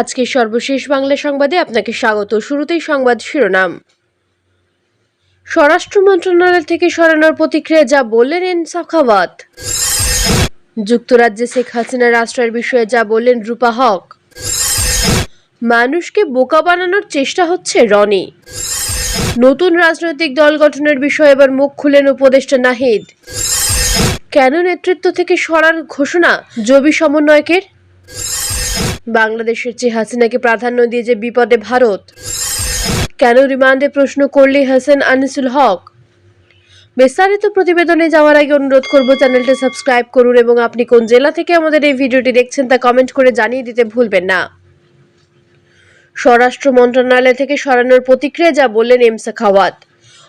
আজকে সর্বশেষ বাংলা সংবাদে আপনাকে স্বাগত। শুরুতেই সংবাদ শিরোনাম। স্বরাষ্ট্র মন্ত্রণালয় থেকে সরানোর প্রতিক্রিয়া, যা বললেন এন সাখাওয়াত যুক্তরাজ্যে শেখ হাসিনার রাষ্ট্রের বিষয়ে যা বললেন রূপা হক। মানুষকে বোকা বানানোর চেষ্টা হচ্ছে রনি। নতুন রাজনৈতিক দল গঠনের বিষয়ে এবার মুখ খুলেন উপদেষ্টা নাহিদ। কেন নেতৃত্ব থেকে সরার ঘোষণা? জবি সমন্বয়কের বাংলাদেশের চেয়ে হাসিনাকে প্রাধান্য দিয়ে যে বিপদে ভারত। কেন রিমান্ডে প্রশ্ন করলে হাসান আনিসুল হক? বিস্তারিত প্রতিবেদনে যাওয়ার আগে অনুরোধ করব চ্যানেলটি সাবস্ক্রাইব করুন এবং আপনি কোন জেলা থেকে আমাদের এই ভিডিওটি দেখছেন তা কমেন্ট করে জানিয়ে দিতে ভুলবেন না। স্বরাষ্ট্র মন্ত্রণালয় থেকে সরানোর প্রতিক্রিয়া যা বললেন এমসা সাখাওয়াত।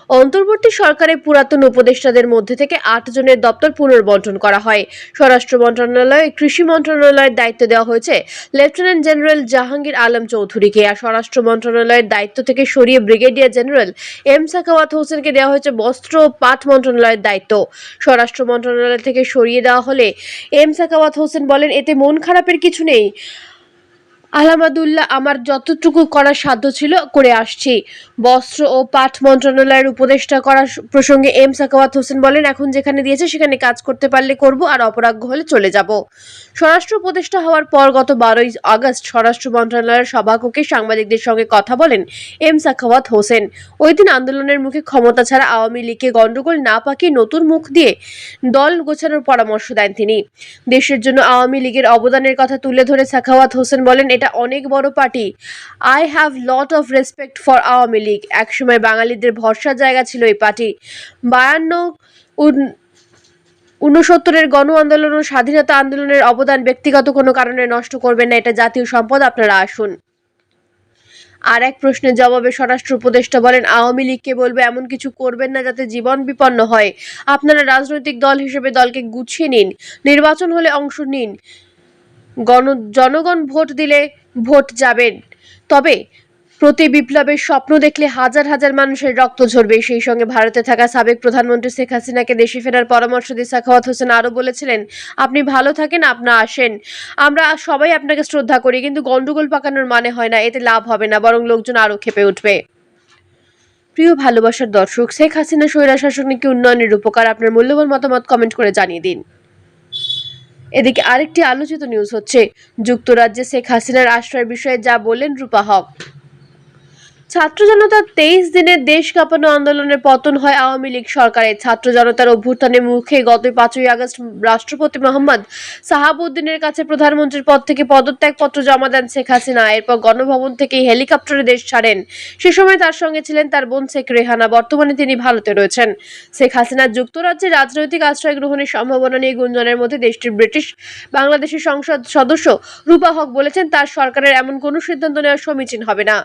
অন্তর্বর্তী সরকারের পুরাতন উপদেষ্টাদের মধ্যে থেকে আট জনের দপ্তর পুনর্বন্টন করা হয়। স্বরাষ্ট্র মন্ত্রণালয়, কৃষি মন্ত্রণালয়ের দায়িত্ব দেওয়া হয়েছে লেফটেন্যান্ট জেনারেল জাহাঙ্গীর আলম চৌধুরীকে। আর স্বরাষ্ট্র মন্ত্রণালয়ের দায়িত্ব থেকে সরিয়ে ব্রিগেডিয়ার জেনারেল এম সাখাওয়াত হোসেনকে দেওয়া হয়েছে বস্ত্র ও পাট মন্ত্রণালয়ের দায়িত্ব। স্বরাষ্ট্র মন্ত্রণালয় থেকে সরিয়ে দেওয়া হলে এম সাখাওয়াত হোসেন বলেন, এতে মন খারাপের কিছু নেই। আহমাদুল্লাহ আমার যতটুকু করার সাধ্য ছিল করে আসছি। বস্ত্র ও পাঠ মন্ত্রণালয়ের উপদেষ্টা করার প্রসঙ্গে এম সাকাওয়াত হোসেন বলেন, এখন যেখানে দিয়েছে সেখানে কাজ করতে পারলে করব আর অপরাগ্য হলে চলে যাব। স্বরাষ্ট্র উপদেষ্টা হওয়ার পর গত বারোই আগস্ট স্বরাষ্ট্র মন্ত্রণালয়ের সভাকক্ষে সাংবাদিকদের সঙ্গে কথা বলেন এম সাখাওয়াত হোসেন। ওই দিন আন্দোলনের মুখে ক্ষমতা ছাড়া আওয়ামী লীগকে গণ্ডগোল না পাকিয়ে নতুন মুখ দিয়ে দল গোছানোর পরামর্শ দেন তিনি। দেশের জন্য আওয়ামী লীগের অবদানের কথা তুলে ধরে সাখাওয়াত হোসেন বলেন এটা অনেক বড় party. I have lot of respect for Awami League. একসময় বাঙালিদের ভরসার জায়গা ছিল এই পার্টি। বায়ান্ন উন- ঊনসত্তরের গণ আন্দোলন ও স্বাধীনতা আন্দোলনের অবদান ব্যক্তিগত কোনো কারণে নষ্ট করবেন না, এটা জাতীয় সম্পদ, আপনারা আসুন। আর এক প্রশ্নের জবাবে স্বরাষ্ট্র উপদেষ্টা বলেন, আওয়ামী লীগকে বলবে এমন কিছু করবেন না যাতে জীবন বিপন্ন হয়। আপনারা রাজনৈতিক দল হিসেবে দলকে গুছিয়ে নিন। নির্বাচন হলে অংশ নিন। গণ, জনগণ ভোট দিলে ভোট যাবেন। তবে প্রতি বিপ্লবের স্বপ্ন দেখলে হাজার হাজার মানুষের রক্ত ঝরবে। সেই সঙ্গে ভারতে থাকা সাবেক প্রধানমন্ত্রী শেখ হাসিনাকে দেশে ফেরার পরামর্শ দিয়ে সাখাওয়াত হোসেন আরও বলেছিলেন, আপনি ভালো থাকেন, আপনা আসেন। আমরা সবাই আপনাকে শ্রদ্ধা করি, কিন্তু গন্ডগোল পাকানোর মানে হয় না, এতে লাভ হবে না, বরং লোকজন আরও খেপে উঠবে। প্রিয় ভালোবাসার দর্শক, শেখ হাসিনা স্বৈরা শাসন উন্নয়নের উপকার? আপনার মূল্যবান মতামত কমেন্ট করে জানিয়ে দিন। এদিকে আরেকটি আলোচিত নিউজ হচ্ছে যুক্তরাজ্যে শেখ হাসিনার আশ্রয়ের বিষয়ে যা বললেন রূপা হক। ছাত্র জনতার তেইশ দিনের দেশ কাঁপানো আন্দোলনের পতন হয় আওয়ামী লীগ সরকারের। ছাত্র জনতার অভ্যুত্থানের মুখে গত পাঁচই আগস্ট রাষ্ট্রপতি মোহাম্মদ সাহাবুদ্দিনের কাছে প্রধানমন্ত্রীর পদ থেকে পদত্যাগপত্র জমা দেন শেখ হাসিনা। এরপর গণভবন থেকে হেলিকপ্টারে দেশ ছাড়েন। সে সময় তার সঙ্গে ছিলেন তার বোন শেখ রেহানা। বর্তমানে তিনি ভারতে রয়েছেন। শেখ হাসিনা যুক্তরাজ্যে রাজনৈতিক আশ্রয় গ্রহণের সম্ভাবনা নিয়ে গুঞ্জনের মধ্যে দেশটির ব্রিটিশ বাংলাদেশের সংসদ সদস্য রূপা হক বলেছেন, তার সরকারের এমন কোনো সিদ্ধান্ত নেওয়া সমীচীন হবে না।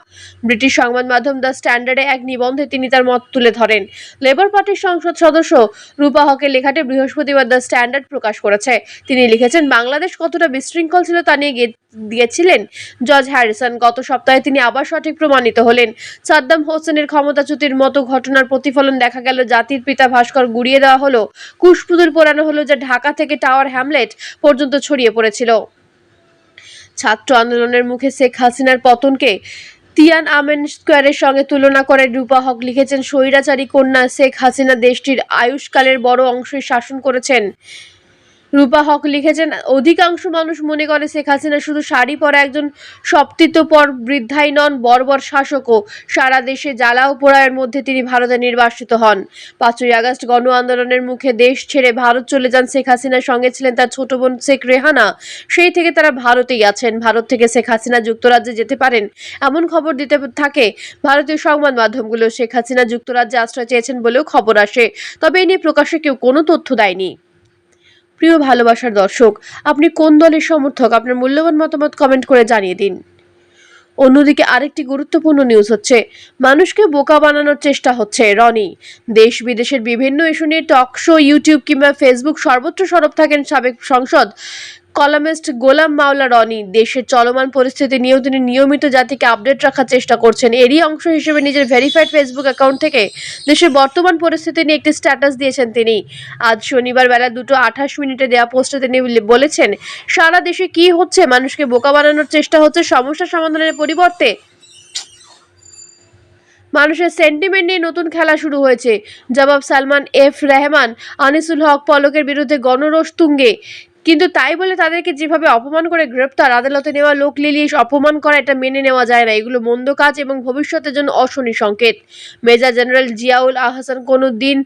ব্রিটিশ সংবাদ মাধ্যম দ্য স্ট্যান্ডার্ডে এক নিবন্ধে তিনি তার মত তুলে ধরেন। লেবার পার্টির সংসদ সদস্য রূপা হকের লেখাটি বৃহস্পতিবার দ্য স্ট্যান্ডার্ড প্রকাশ করেছে। তিনি লিখেছেন, বাংলাদেশ কতটা বিশৃঙ্খল ছিল তা নিয়ে দিয়েছিলেন জর্জ হ্যারিসন। গত সপ্তাহে তিনি আবার সঠিক প্রমাণিত হলেন। সাদ্দাম হোসেনের ক্ষমতাচ্যুতির মতো ঘটনার প্রতিফলন দেখা গেল জাতির পিতা ভাস্কর গুড়িয়ে দেওয়া হলো। কুশপুতুল পোড়ানো হলো যা ঢাকা থেকে টাওয়ার হ্যামলেট পর্যন্ত ছড়িয়ে পড়েছিল। ছাত্র আন্দোলনের মুখে শেখ হাসিনার পতনকে তিয়ান আমেন স্কোয়ারের সঙ্গে তুলনা করে রূপা হক লিখেছেন, স্বৈরাচারী কন্যা শেখ হাসিনা দেশটির আয়ুষকালের বড় অংশই শাসন করেছেন। রূপা হক লিখেছেন, অধিকাংশ মানুষ মনে করে শেখ হাসিনা শুধু শাড়ি পরা একজন সপ্তিতপর বৃদ্ধাই নন, বর্বর শাসকও। সারা দেশে জ্বালা পোড়ায়ের মধ্যে তিনি ভারতে নির্বাসিত হন। পাঁচই আগস্ট গণ আন্দোলনের মুখে দেশ ছেড়ে ভারত চলে যান শেখ হাসিনার সঙ্গে ছিলেন তার ছোট বোন শেখ রেহানা। সেই থেকে তারা ভারতেই আছেন। ভারত থেকে শেখ হাসিনা যুক্তরাজ্যে যেতে পারেন, এমন খবর দিতে থাকে ভারতীয় সংবাদ মাধ্যমগুলো। শেখ হাসিনা যুক্তরাজ্যে আশ্রয় চেয়েছেন বলেও খবর আসে। তবে এ নিয়ে প্রকাশ্যে কেউ কোনো তথ্য দেয়নি। প্রিয় ভালোবাসার দর্শক, আপনি কোন দলের সমর্থক? আপনার মূল্যবান মতামত কমেন্ট করে জানিয়ে দিন। অন্যদিকে আরেকটি গুরুত্বপূর্ণ নিউজ হচ্ছে, মানুষকে বোকা বানানোর চেষ্টা হচ্ছে রনি। দেশ বিদেশের বিভিন্ন ইস্যু নিয়ে টক শো ইউটিউব কিংবা ফেসবুক সর্বত্র সরব থাকেন সাবেক সংসদ কলামিস্ট গোলাম মাওলা রনি দেশের চলমান পরিস্থিতি নিয়েও তিনি নিয়মিত জাতিকে আপডেট রাখার চেষ্টা করছেন। এরই অংশ হিসেবে নিজের ভেরিফাইড ফেসবুক অ্যাকাউন্ট থেকে দেশের বর্তমান পরিস্থিতি নিয়ে একটি স্ট্যাটাস দিয়েছেন তিনি। আজ শনিবার বেলা দুটো আঠাশ মিনিটে দেওয়া পোস্টে তিনি বলেছেন, সারা দেশে কি হচ্ছে, মানুষকে বোকা বানানোর চেষ্টা হচ্ছে, সমস্যা সমাধানের পরিবর্তে মানুষের সেন্টিমেন্ট নিয়ে নতুন খেলা শুরু হয়েছে। জবাব সালমান এফ রহমান, আনিসুল হক পলকের বিরুদ্ধে গণরোষ তুঙ্গে। কিন্তু তাই বলে তাদেরকে যেভাবে অপমান করে গ্রেপ্তার, আদালতে নেওয়া লোক লিলিয়ে অপমান করা এটা মেনে নেওয়া যায় না। এগুলো মন্দ কাজ এবং ভবিষ্যতের জন্য অশনি সংকেত। মেজর জেনারেল জিয়াউল আহসান কোনো দিন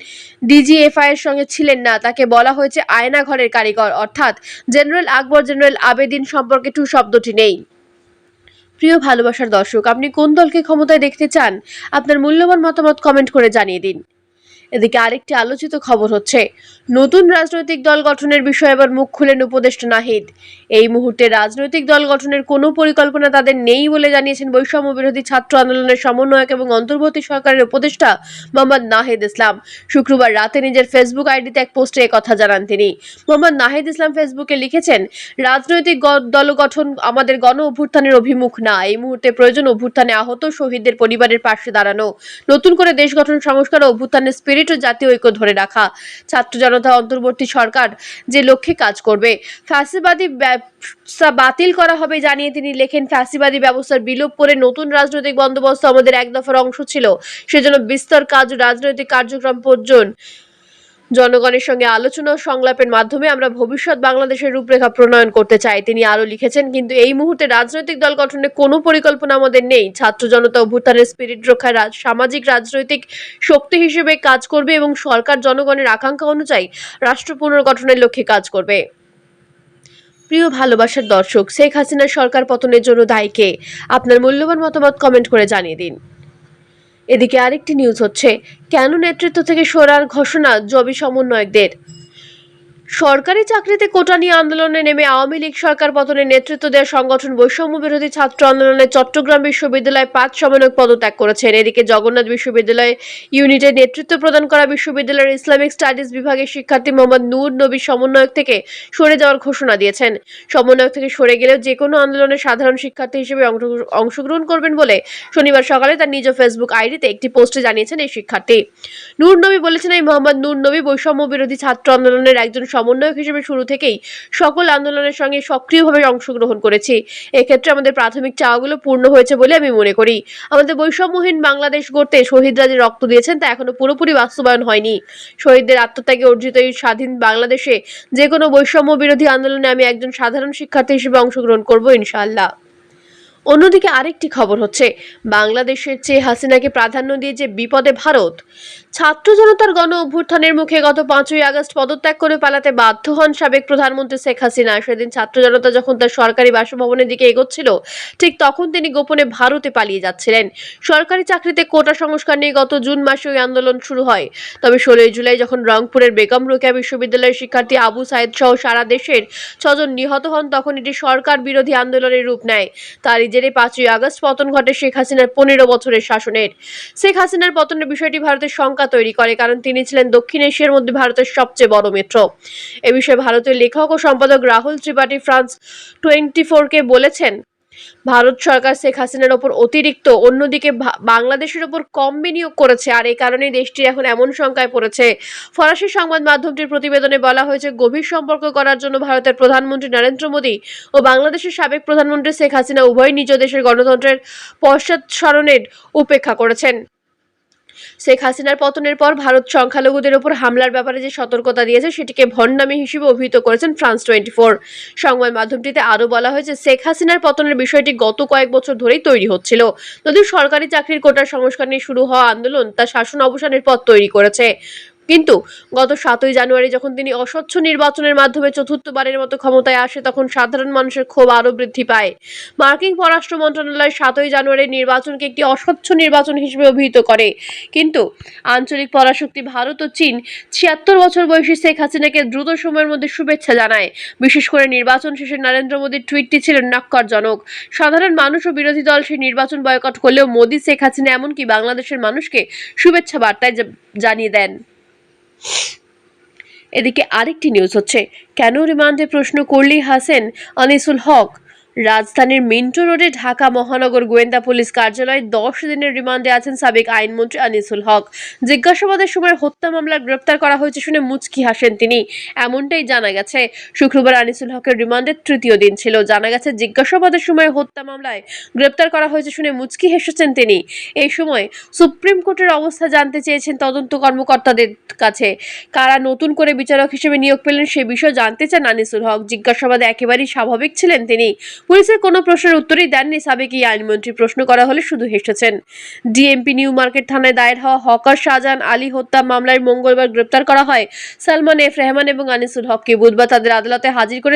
ডিজিএফআই এর সঙ্গে ছিলেন না। তাকে বলা হয়েছে আয়না ঘরের কারিগর। অর্থাৎ জেনারেল আকবর, জেনারেল আবেদিন সম্পর্কে টু শব্দটি নেই। প্রিয় ভালোবাসার দর্শক, আপনি কোন দলকে ক্ষমতায় দেখতে চান? আপনার মূল্যবান মতামত কমেন্ট করে জানিয়ে দিন। এদিকে আরেকটি আলোচিত খবর হচ্ছে, নতুন রাজনৈতিক দল গঠনের বিষয়ে এবার মুখ খুলেন উপদেষ্টা নাহিদ। এই মুহূর্তে রাজনৈতিক দল গঠনের কোনো পরিকল্পনা তাদের নেই বলে জানিয়েছেন বৈষম্য বিরোধী ছাত্র আন্দোলনের সমন্বয়ক এবং অন্তর্বর্তী সরকারের উপদেষ্টা মোহাম্মদ নাহিদ ইসলাম। শুক্রবার রাতে নিজের ফেসবুক আইডিতে এক পোস্টে কথা জানান তিনি। মোহাম্মদ নাহিদ ইসলাম ফেসবুকে লিখেছেন, রাজনৈতিক দল গঠন আমাদের গণ অভ্যুত্থানের অভিমুখ না। এই মুহূর্তে প্রয়োজন অভ্যুত্থানে আহত শহীদদের পরিবারের পাশে দাঁড়ানো। নতুন করে দেশ গঠন, সংস্কার ও অভ্যুত্থানের স্পিরিট ও জাতীয় ঐক্য ধরে রাখা। ছাত্র জনতা অন্তর্বর্তী সরকার যে লক্ষ্যে কাজ করবে, ফ্যাসিবাদী ব্যবস্থা বাতিল করা হবে জানিয়ে তিনি লেখেন, ফ্যাসিবাদী ব্যবস্থার বিলোপ করে নতুন রাজনৈতিক বন্দোবস্ত আমাদের এক দফার অংশ ছিল। সেজন্য বিস্তর কাজ রাজনৈতিক কার্যক্রম পর্যন্ত জনগণের সঙ্গে আলোচনা ও সংলাপের মাধ্যমে আমরা ভবিষ্যৎ বাংলাদেশের রূপরেখা প্রণয়ন করতে চাই। তিনি আরও লিখেছেন, কিন্তু এই মুহূর্তে রাজনৈতিক দল গঠনের কোনো পরিকল্পনা আমাদের নেই। ছাত্র জনতা অভ্যুত্থানের স্পিরিট রক্ষায় সামাজিক, রাজনৈতিক শক্তি হিসেবে কাজ করবে এবং সরকার জনগণের আকাঙ্ক্ষা অনুযায়ী রাষ্ট্র পুনর্গঠনের লক্ষ্যে কাজ করবে। প্রিয় ভালোবাসার দর্শক, শেখ হাসিনার সরকার পতনের জন্য দায়ী কে? আপনার মূল্যবান মতামত কমেন্ট করে জানিয়ে দিন। এদিকে আরেকটি নিউজ হচ্ছে কেন নেতৃত্ব থেকে সরার ঘোষণা জবি সমন্বয়কদের? সরকারি চাকরিতে কোটা নিয়ে আন্দোলনে নেমে আওয়ামী লীগ সরকার পতনের নেতৃত্ব দেওয়া সংগঠন বৈষম্য বিরোধী ছাত্র আন্দোলনে চট্টগ্রাম বিশ্ববিদ্যালয় পাঁচ সমন্বয়ক পদত্যাগ করেছেন। এদিকে জগন্নাথ বিশ্ববিদ্যালয় ইউনিটের নেতৃত্ব প্রদান করা বিশ্ববিদ্যালয়ের ইসলামিক স্টাডিজ বিভাগের শিক্ষার্থী মোহাম্মদ নূর নবী সমন্বয়ক থেকে সরে যাওয়ার ঘোষণা দিয়েছেন। সমন্বয়ক থেকে সরে গেলেও যে কোনো আন্দোলনে সাধারণ শিক্ষার্থী হিসেবে অংশ- অংশগ্রহণ করবেন বলে শনিবার সকালে তার নিজ ফেসবুক আইডিতে একটি পোস্টে জানিয়েছেন এই শিক্ষার্থী। নূর নবী বলেছেন, এই মোহাম্মদ নূর নবী বৈষম্য বিরোধী ছাত্র আন্দোলনের একজন সমন্বয়ক হিসেবে শুরু থেকেই সকল আন্দোলনের সঙ্গে সক্রিয়ভাবে অংশগ্রহণ করেছি। এক্ষেত্রে আমাদের প্রাথমিক চাওয়াগুলো পূর্ণ হয়েছে বলে আমি মনে করি। আমাদের বৈষম্যহীন বাংলাদেশ গড়তে শহীদরা যে রক্ত দিয়েছেন, তা এখনও পুরোপুরি বাস্তবায়ন হয়নি। শহীদদের আত্মত্যাগে অর্জিত এই স্বাধীন বাংলাদেশে যে কোনো বৈষম্য বিরোধী আন্দোলনে আমি একজন সাধারণ শিক্ষার্থী হিসেবে অংশগ্রহণ করব ইনশাআল্লাহ। অন্যদিকে আরেকটি খবর হচ্ছে, বাংলাদেশের চেয়ে হাসিনাকে প্রাধান্য দিয়ে যে বিপদে ভারত, ছাত্র জনতার গণ অভ্যুত্থানের মুখে গত পাঁচই আগস্ট পদত্যাগ করে পালাতে বাধ্য হন সাবেক প্রধানমন্ত্রী শেখ হাসিনা। সেদিন ছাত্র জনতা যখন তার সরকারি বাসভবনের দিকে এগোচ্ছিল, ঠিক তখন তিনি গোপনে ভারতে পালিয়ে যাচ্ছিলেন। সরকারি চাকরিতে কোটা সংস্কার নিয়ে গত জুন মাসে ওই আন্দোলন শুরু হয়। তবে ষোলোই জুলাই যখন রংপুরের বেগম রোকেয়া বিশ্ববিদ্যালয়ের শিক্ষার্থী আবু সাইদ সহ সারা দেশের ছজন নিহত হন, তখন এটি সরকার বিরোধী আন্দোলনের রূপ নেয়। তারই জেরে পাঁচই আগস্ট পতন ঘটে শেখ হাসিনার পনেরো বছরের শাসনের। শেখ হাসিনার পতনের বিষয়টি ভারতের শঙ্কা তৈরি করে, কারণ তিনি ছিলেন দক্ষিণ এশিয়ার মধ্যে ভারতের সবচেয়ে বড় মিত্র। এ বিষয়ে ভারতের লেখক ও সম্পাদক রাহুল ত্রিপাঠী ফ্রান্স টোয়েন্টি ফোরকে বলেছেন ভারত সরকার শেখ হাসিনার ওপর অতিরিক্ত, অন্যদিকে বাংলাদেশের ওপর কম বিনিয়োগ করেছে আর এই কারণেই দেশটি এখন এমন শঙ্কায় পড়েছে। ফরাসি সংবাদ মাধ্যমটির প্রতিবেদনে বলা হয়েছে, গভীর সম্পর্ক করার জন্য ভারতের প্রধানমন্ত্রী নরেন্দ্র মোদী ও বাংলাদেশের সাবেক প্রধানমন্ত্রী শেখ হাসিনা উভয় নিজ দেশের গণতন্ত্রের পশ্চাৎসরণের উপেক্ষা করেছেন। শেখ হাসিনার পতনের পর ভারত সংখ্যালঘুদের ওপর হামলার ব্যাপারে যে সতর্কতা দিয়েছে, সেটিকে ভণ্ডামি হিসেবে অভিহিত করেছেন ফ্রান্স টোয়েন্টি ফোর সংবাদ মাধ্যমটিতে আরও বলা হয়েছে, শেখ হাসিনার পতনের বিষয়টি গত কয়েক বছর ধরেই তৈরি হচ্ছিল। যদিও সরকারি চাকরির কোটার সংস্কার নিয়ে শুরু হওয়া আন্দোলন তা শাসন অবসানের পথ তৈরি করেছে। কিন্তু গত সাতই জানুয়ারি যখন তিনি অস্বচ্ছ নির্বাচনের মাধ্যমে চতুর্থবারের মতো ক্ষমতায় আসে, তখন সাধারণ মানুষের ক্ষোভ আরও বৃদ্ধি পায়। মার্কিন পররাষ্ট্র মন্ত্রণালয় সাতই জানুয়ারির নির্বাচনকে একটি অস্বচ্ছ নির্বাচন হিসেবে অভিহিত করে। কিন্তু আঞ্চলিক পরাশক্তি ভারত ও চীন ছিয়াত্তর বছর বয়সী শেখ হাসিনাকে দ্রুত সময়ের মধ্যে শুভেচ্ছা জানায়। বিশেষ করে নির্বাচন শেষে নরেন্দ্র মোদীর টুইটটি ছিল নাক্করজনক সাধারণ মানুষ ও বিরোধী দল সেই নির্বাচন বয়কট করলেও মোদী, শেখ হাসিনা এমনকি বাংলাদেশের মানুষকে শুভেচ্ছা বার্তায় জানিয়ে দেন। এদিকে আরেকটি নিউজ হচ্ছে কেন রিমান্ডে প্রশ্ন করলেই হাসেন আনিসুল হক? রাজধানীর মিন্টো রোডে ঢাকা মহানগর গোয়েন্দা পুলিশ কার্যালয়ে দশ দিনের রিমান্ডে আছেন সাবেক আইনমন্ত্রী আনিসুল হক। জিজ্ঞাসাবাদের সময় হত্যা মামলায় গ্রেপ্তার করা হয়েছে শুনে মুচকি হাসেন তিনি। এমনটাই জানা গেছে, শুক্রবার আনিসুল হকের রিমান্ডের তৃতীয় দিন ছিল। জানা গেছে, জিজ্ঞাসাবাদের সময় হত্যা মামলায় গ্রেপ্তার করা হয়েছে শুনে মুচকি হেসেছেন তিনি। এই সময় সুপ্রিম কোর্টের অবস্থা জানতে চেয়েছেন তদন্ত কর্মকর্তাদের কাছে। কারা নতুন করে বিচারক হিসেবে নিয়োগ পেলেন সে বিষয়ে জানতে চান আনিসুল হক। জিজ্ঞাসাবাদে একেবারেই স্বাভাবিক ছিলেন তিনি। পুলিশের কোনো প্রশ্নের উত্তরই দেননি সাবেক এই আইনমন্ত্রী। প্রশ্ন করা হলে শুধু হেসেছেন। ডিএমপি নিউ মার্কেট থানায় দায়ের হওয়া হকার শাহজাহান আলী হত্যা মামলায় মঙ্গলবার গ্রেপ্তার করা হয়। সালমান এফ রেহমান এবং আনিসুল হককে বুধবার তাদের আদালতে হাজির করে